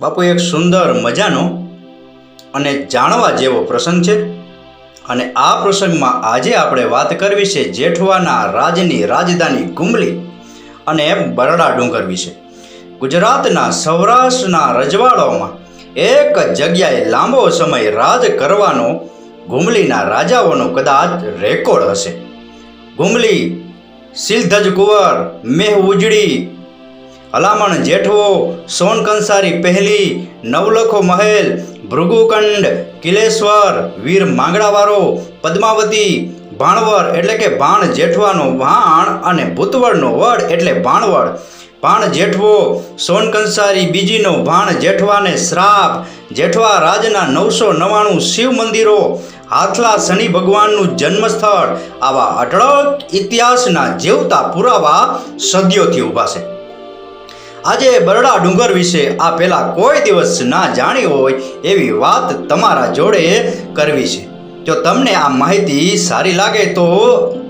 બાપુ, એક સુંદર મજાનો અને જાણવા જેવો પ્રસંગ છે અને આ પ્રસંગમાં આજે આપણે વાત કરવી છે જેઠવાના રાજની રાજધાની ગુમલી અને બરડા ડુંગર વિશે. ગુજરાતના સૌરાષ્ટ્રના રજવાડાઓમાં એક જગ્યાએ લાંબો સમય રાજ કરવાનો ગુમલીના રાજાઓનો કદાચ રેકોર્ડ હશે. ગુમલી સિલધજ કુંવર, મેહ ઉજળી હલામણ જેઠવો, સોન કંસારી પહેલી, નવલખો મહેલ, ભૃગુકંડ, કિલેશ્વર, વીર માંગડાવાળો, પદ્માવતી ભાણવર એટલે કે ભાણ જેઠવાનો ભાણ અને ભૂતવળનો વડ એટલે ભાણવડ. ભાણ જેઠવો, સોન કંસારી બીજીનો ભાણ જેઠવાને શ્રાપ. જેઠવા રાજના નવસો નવ્વાણું શિવ મંદિરો. હાથલા શનિ ભગવાનનું જન્મસ્થળ. આવા અઢળક ઇતિહાસના જેવતા પુરાવા સદીઓથી ઊભા છે. આજે બરડા ડુંગર વિશે આ પહેલાં કોઈ દિવસ ના જાણી હોય એવી વાત તમારા જોડે કરવી છે. જો તમને આ માહિતી સારી લાગે તો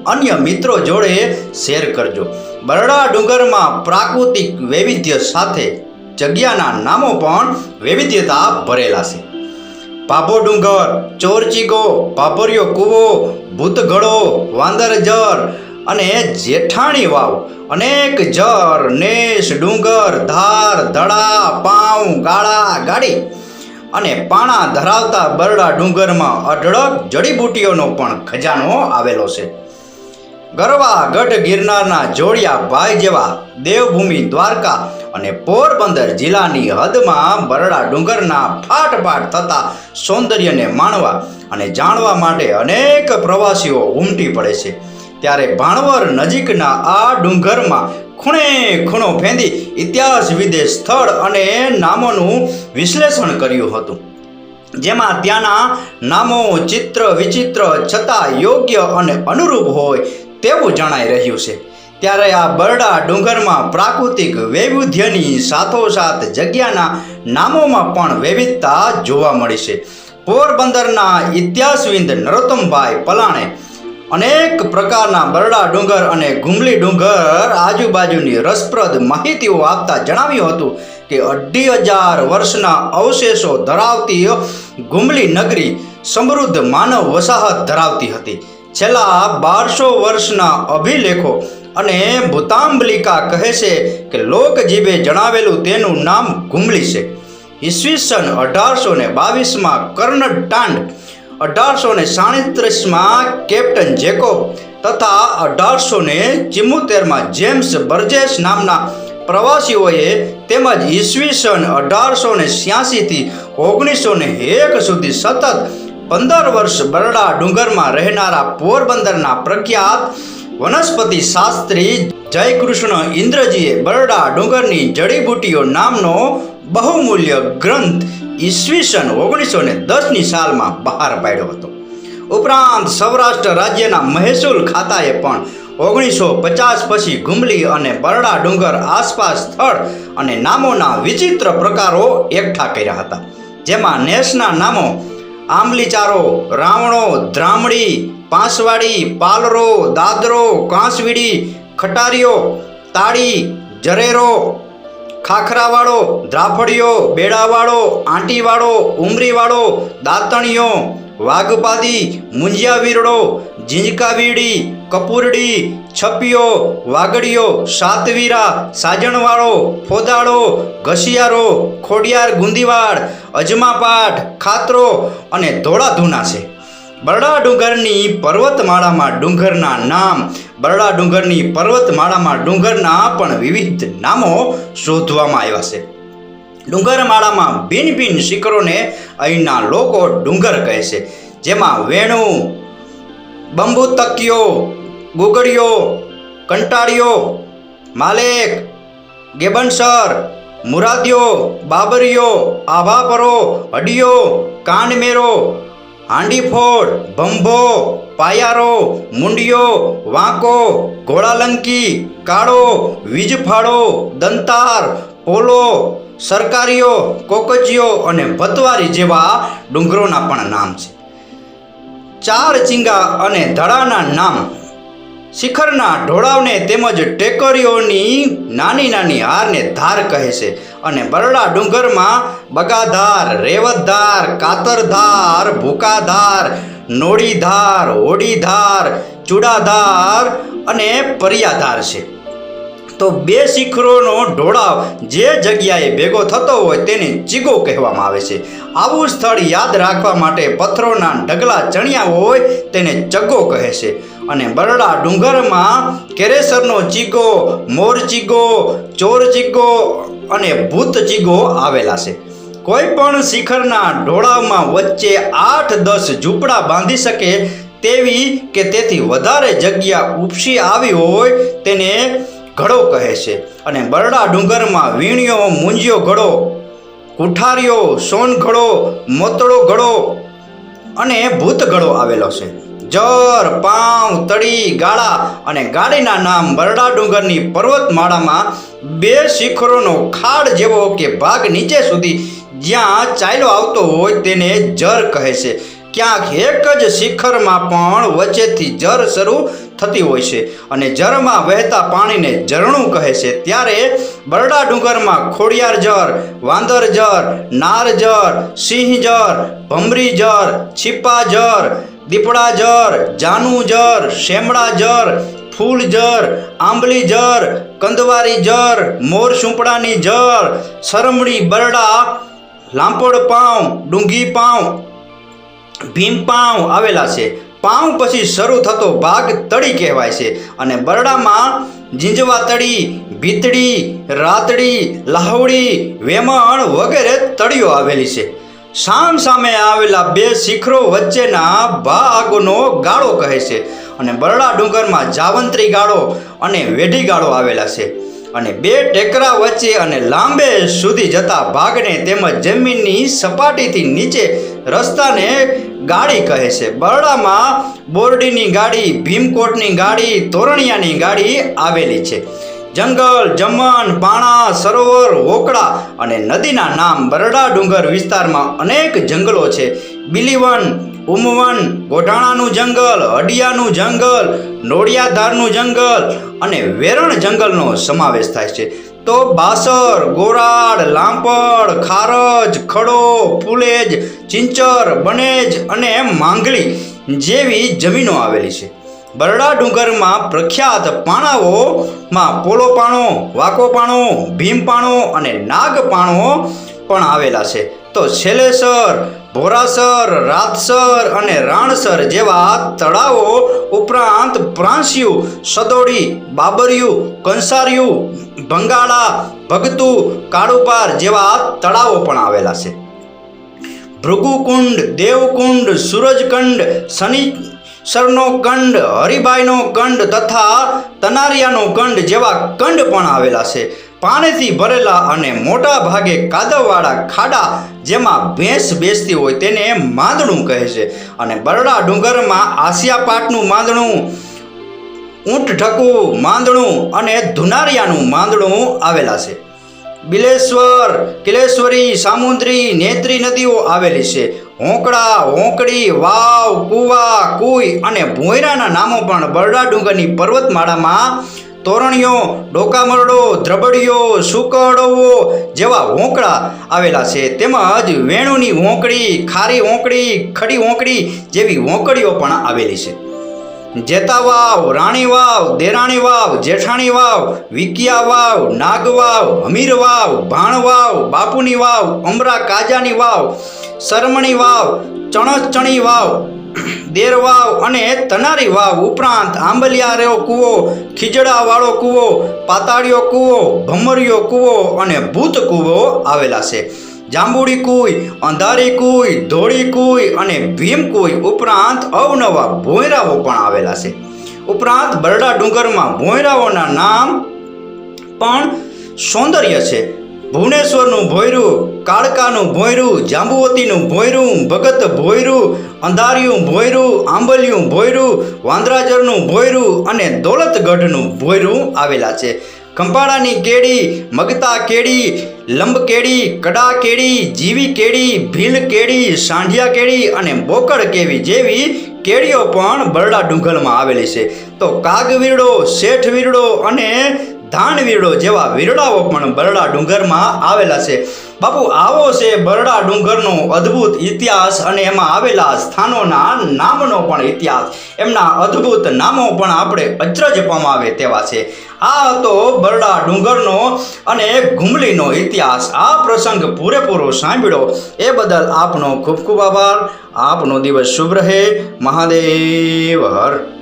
અન્ય મિત્રો જોડે શેર કરજો. બરડા ડુંગરમાં પ્રાકૃતિક વૈવિધ્ય સાથે જગ્યાના નામો પણ વૈવિધ્યતા ભરેલા છે. પાભો ડુંગર, ચોરચીગો પાભરિયો કૂવો, ભૂતગળો, વાંદરજર અને જેઠાણી વાવ, અનેક જર, નેશ, ડુંગર, ધાર, ધડા, પાઉં, ગાળા, ગાડી અને પાણા ધરાવતા બરડા ડુંગરમાં અઢળક જડીબૂટીઓનો પણ ખજાનો આવેલો છે. ગરવા ગઢ ગિરનારના જોડિયા ભાઈ જેવા દેવભૂમિ દ્વારકા અને પોરબંદર જિલ્લાની હદમાં બરડા ડુંગરના ફાટફાટ ફાટ થતા સૌંદર્યને માણવા અને જાણવા માટે અનેક પ્રવાસીઓ ઉમટી પડે છે. ત્યારે ભાણવર નજીકના આ ડુંગરમાં ખૂણે ખૂણો ફેંદી ઇતિહાસ વિદેશ સ્થળ અને નામોનું વિશ્લેષણ કર્યું હતું. જેમાં ત્યાંના નામો ચિત્ર વિચિત્ર છતાં યોગ્ય અને અનુરૂપ હોય તેવું જણાઈ રહ્યું છે. ત્યારે આ બરડા ડુંગરમાં પ્રાકૃતિક વૈવિધ્યની સાથોસાથ જગ્યાના નામોમાં પણ વૈવિધતા જોવા મળી છે. પોરબંદરના ઇતિહાસવિંદ નરોત્તમભાઈ પલાણે અનેક પ્રકારના બરડા ડુંગર અને ગુમલી ડુંગર આજુબાજુની રસપ્રદ માહિતીઓ આપતા જણાવ્યું હતું કે અઢી હજાર વર્ષના અવશેષો ધરાવતી ગુમલી નગરી સમૃદ્ધ માનવ વસાહત ધરાવતી હતી. છેલ્લા બારસો વર્ષના અભિલેખો અને ભૂતાંબલિકા કહે છે કે લોકજીભે જણાવેલું તેનું નામ ગુમલી છે. ઈસવીસન અઢારસો ને બાવીસમાં કર્ણટાંડ અઢારસો ને સાડત્રીસમાં કેપ્ટન જેકોબ તથા અઢારસો ને ચિમ્મોતેરમાં જેમ્સ બર્જેસ નામના પ્રવાસીઓએ તેમજ ઈસવીસન અઢારસો ને છ્યાસીથી ઓગણીસો ને એક સુધી સતત પંદર વર્ષ બરડા ડુંગરમાં રહેનારા પોરબંદરના પ્રખ્યાત વનસ્પતિ શાસ્ત્રી જયકૃષ્ણ ઇન્દ્રજીએ બરડા ડુંગરની જડીબુટીઓ નામનો બહુમૂલ્ય ગ્રંથ ઈસવીસન ઓગણીસો ને દસની સાલમાં બહાર પાડ્યો હતો. ઉપરાંત સૌરાષ્ટ્ર રાજ્યના મહેસૂલ ખાતાએ પણ ઓગણીસો પચાસ પછી ગુમલી અને બરડા ડુંગર આસપાસ સ્થળ અને નામોના વિચિત્ર પ્રકારો એકઠા કર્યા હતા. જેમાં નેસના નામો આંબલીચારો, રાવણો ધ્રામડી પાંસવાડી, પાલરો, દાદરો, કાંસવીડી, ખટારીઓ, તાળી, જરેરો ખાખરાવાળો, દ્રાફડિયો, બેડાવાળો, આંટીવાળો ઉમરીવાળો દાંતણીઓ, વાઘપાદી, મુંજિયાવીરડો, ઝીંઝકાવીડી, કપૂરડી, છપિયો, વાગડીયો, સાતવીરા, સાજણવાળો, ફોદાળો, ઘસિયારો, ખોડિયાર ગુંદીવાડ અજમાપાટ ખાતરો અને ધોળાધૂના છે. બરડા ડુંગરની પર્વતમાળામાં ડુંગરના નામ બરડા ડુંગરની પર્વતમાળામાં ડુંગરના પણ વિવિધ નામો શોધવામાં આવ્યા છે. ડુંગરમાળામાં ભિન્ન ભિન્ન શિખરોને અહીંના લોકો ડુંગર કહે છે. જેમાં વેણુ બંબુતકીઓ ગુગડીઓ કંટાળીઓ માલેક, ગેબનસર, મુરાદિયો બાબરીઓ આભાપરો હડિયો કાનમેરો હાંડીફોડ ભંભો પાયારો, મુંડિયો, વાંકો ઘોડાલંકી કાળો, વીજફાળો, દંતાર, પોલો, સરકારીઓ કોકચીઓ અને ભતવારી જેવા ડુંગરોના પણ નામ છે. ચાર ચીંગા અને ધડાના નામ શિખરના ઢોળાવને તેમજ ટેકરીઓની નાની નાની હારને ધાર કહે છે. અને બરડા ડુંગરમાં બગાધાર, રેવતધાર, કાતરધાર, ભૂકાધાર, નોળીધાર, હોડીધાર, ચૂડાધાર અને પરિયાધાર છે. તો બે શિખરોનો ઢોળાવ જે જગ્યાએ ભેગો થતો હોય તેને ચીગો કહેવામાં આવે છે. આવું સ્થળ યાદ રાખવા માટે પથ્થરોના ઢગલા ચણ્યા હોય તેને ચગ્ગો કહે છે. અને બરડા ડુંગરમાં કેરેસરનો ચીગો, મોર ચીગો, ચોર ચીગો અને ભૂત ચીગો આવેલા છે. કોઈ પણ શિખરના ઢોળાવમાં વચ્ચે આઠ દસ ઝૂંપડા બાંધી શકે તેવી કે તેથી વધારે જગ્યા ઉપસી આવી હોય તેને ઘડો કહે છે. અને બરડા ડુંગરમાં વીણ્યો મૂંજ્યો ઘડો કુઠારીઓ સોનઘડો, મોતળો ઘડો અને ભૂત ઘડો આવેલો છે. જર પાઉં તળી ગાળા અને ગાડીના નામ બરડા ડુંગરની પર્વતમાળામાં બે શિખરોનો ખાડ જેવો કે ભાગ નીચે સુધી જ્યાં ચાલ્યો આવતો હોય તેને જર કહે છે. ક્યાંક એક જ શિખરમાં પણ વચ્ચેથી જર શરૂ થતી હોય છે અને જરમાં વહેતા પાણીને ઝરણું કહે છે. ત્યારે બરડા ડુંગરમાં ખોડિયાર જર, વાંદર જર, નાર જર, સિંહ જર, ભમરી જર, છીપા જર દીપડા જર, જાનુ જર, શેમડા જર, ફૂલ જર, આંબલી જર, કંદવારી જર, મોર સુંપડાની જર સરમડી બરડા, લાંપોડ પાઉં, ડુંગી પાઉં, ભીમ પાઉં આવેલા છે. પાઉં પછી શરૂ થતો ભાગ તળી કહેવાય છે અને બરડામાં જીંજવા તળી ભીતડી રાતડી લાહવડી વેમણ વગેરે તળીઓ આવેલી છે. સામ સામે આવેલા બે શિખરો વચ્ચેના ભાગનો ગાળો કહે છે. અને બરડા ડુંગરમાં જાવંત્રી ગાળો અને વેઢી ગાળો આવેલા છે. અને બે ટેકરા વચ્ચે અને લાંબે સુધી જતા ભાગને તેમજ જમીનની સપાટીથી નીચે રસ્તાને ગાડી કહે છે. બરડામાં બોરડીની ગાડી, ભીમકોટની ગાડી, તોરણિયાની ગાડી આવેલી છે. જંગલ, જમણ, પાણા, સરોવર હોકડા અને નદીના નામ બરડા ડુંગર વિસ્તારમાં અનેક જંગલો છે. બિલીવન, ઉમવન, ગોઢાણાનું જંગલ, અડિયાનું જંગલ નોડિયાધારનું જંગલ અને વેરણ જંગલનો સમાવેશ થાય છે. તો બાસર, ગોરાડ, લાંપડ, ખારજ, ખડો, ફૂલેજ, ચિંચર, બનેજ અને માંગલી જેવી જમીનો આવેલી છે. બરડા ડુંગરમાં પ્રખ્યાત પાણાઓમાં પોલો પાણો, વાકો પાણો, ભીમ પાણો અને નાગ પાણો પણ આવેલા છે. તો શેલેસર, ભોરાસર, રાતસર અને રાણસર જેવા તળાવો ઉપરાંત પ્રાંસિયું સદોડી, બાબરિયું, કંસારિયું, ભંગાળા, ભગતુ, કાળુપાર જેવા તળાવો પણ આવેલા છે. ભૃગુકુંડ, દેવકુંડ, સૂરજકુંડ, શનિ સરનો કંડ હરિભાઈનો ગંડ તથા તનારિયાનો ગંડ જેવા કંડ પણ આવેલા છે. પાણીથી ભરેલા અને મોટા ભાગે કાદવવાળા ખાડા જેમાં ભેંસ બેસતી હોય તેને માંદણું કહે છે. અને બરડા ડુંગરમાં આસિયાપાટનું માંદણું, ઊંટ ઢકું માંદણું અને ધુનારિયાનું માંદણું આવેલા છે. બિલેશ્વર, કિલેશ્વરી, સામુદ્રી, નેત્રી નદીઓ આવેલી છે. હોંકડા હોંકડી વાવ, કુવા, કુઈ અને ભોયરાના નામો પણ બરડા ડુંગરની પર્વતમાળામાં તોરણીઓ, ડોકામરડો દ્રબડીઓ સુકડવો જેવા હોંકડા આવેલા છે. તેમજ વેણુની હોંકડી ખારી હોંકડી ખડી હોંકડી જેવી હોંકડીઓ પણ આવેલી છે. જેતા વાવ રાણી વાવ દેરાણી વાવ જેઠાણી વાવ વિકિયા વાવ નાગ વાવ હમીર વાવ ભાણ વાવ બાપુની વાવ, અમરા કાજાની વાવ સરમણી વાવ, ચણચણી વાવ, દેર વાવ અને તનારી વાવ ઉપરાંત આંબલિયારો કૂવો ખીજડાવાળો કૂવો, પાતાળિયો કૂવો, ભમરિયો કૂવો અને ભૂત કૂવો આવેલા છે. જાંબુડી કુઈ, અંધારી કુઈ, ધોળી કુઈ અને ભીમ કુઈ ઉપરાંત અવનવા ભોંયરાઓ પણ આવેલા છે. ઉપરાંત બરડા ડુંગરમાં ભોંયરાઓના નામ પણ સૌંદર્ય છે. ભુવનેશ્વરનું ભોયરું, કાળકાનું ભોયરું, જાંબુવતીનું ભોયરું, ભગત ભોયરું, અંધારિયું ભોયરું, આંબલિયું ભોયરું, વાંદરાજરનું ભોયરું અને દોલતગઢનું ભોયરું આવેલા છે. ખંભાળાની કેડી, મગતા કેડી, લંબ કેડી, કડા કેડી, જીવી કેડી, ભીલ કેડી, સાંઢિયા કેડી અને બોકડ કેવી જેવી કેડીઓ પણ બરડા ડુંગરમાં આવેલી છે. તો કાગ વીરડો, શેઠ વીરડો અને ધાનવીરડો જેવા વીરડાઓ પણ બરડા ડુંગરમાં આવેલા છે. બાપુ, આવો છે બરડા ડુંગરનો અદ્ભુત ઇતિહાસ અને એમાં આવેલા સ્થાનોના નામનો પણ ઇતિહાસ. એમના અદ્ભુત નામો પણ આપણે અચરજ પમાવે તેવા છે. આ હતો બરડા ડુંગરનો અને ઘુમલીનો ઇતિહાસ. આ પ્રસંગ પૂરેપૂરો સાંભળ્યો. એ બદલ આપનો ખૂબ ખૂબ આભાર. આપનો દિવસ શુભ રહે. મહાદેવ હર.